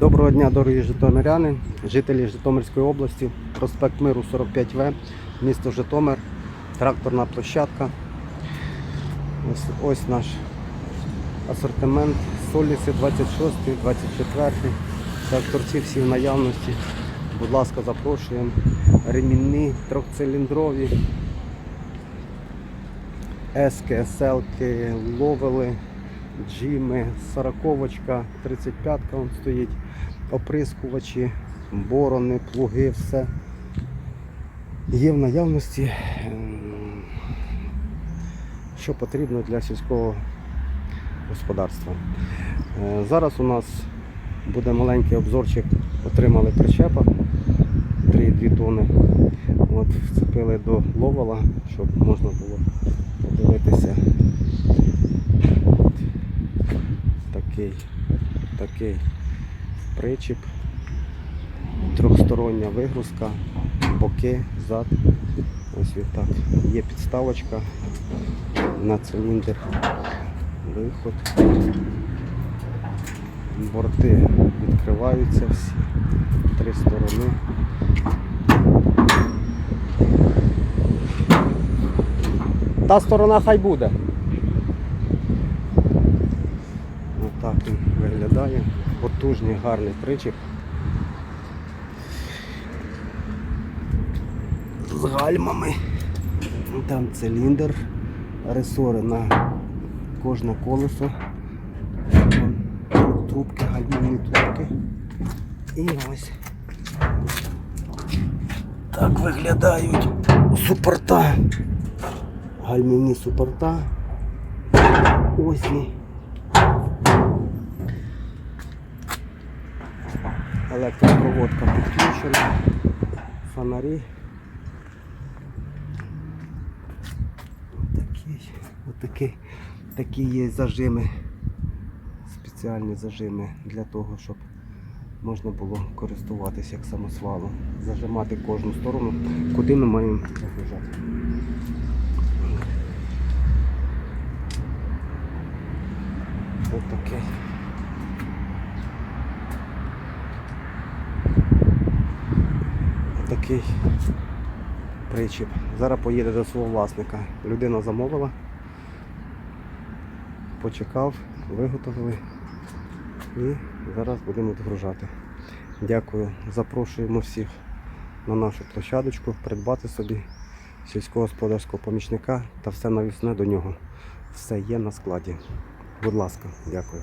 Доброго дня, дорогі житомиряни, жителі Житомирської області, проспект Миру 45В, місто Житомир, тракторна площадка. Ось, ось наш асортимент Соліси 26, 24. Тракторці всі в наявності. Будь ласка, запрошуємо. Ремінні, трьохциліндрові, Ески, Еселки, ловели, джими, сороковочка, 35-ка вон стоїть, оприскувачі, борони, плуги, все. Є в наявності, що потрібно для сільського господарства. Е, Зараз у нас буде маленький обзорчик, отримали причепа 3,2 тони. От, вцепили до ловала, щоб можна було подивитися. Такий, такий причіп, трьохстороння вигрузка, боки, зад. Ось відтак. Є підставочка на циліндр, виход. Борти відкриваються всі, три сторони. Та сторона хай буде. Він виглядає. Потужний, гарний причіп. З гальмами. Там циліндр, ресори на кожне колесо. Трубки, гальмівні трубки. І ось так виглядають супорта. Гальмівні супорта. Ось Електропроводка підключена. Фонарі. Такий, отакий, такі є зажими. Спеціальні зажими для того, щоб можна було користуватися як самосвалом. Зажимати кожну сторону, куди ми маємо загружати. Ось Такий причіп. Зараз поїде до свого власника. Людина замовила, почекав, виготовили і зараз будемо відгружати. Дякую. Запрошуємо всіх на нашу площадочку придбати собі сільськогосподарського помічника та все навісне до нього. Все є на складі. Будь ласка, дякую.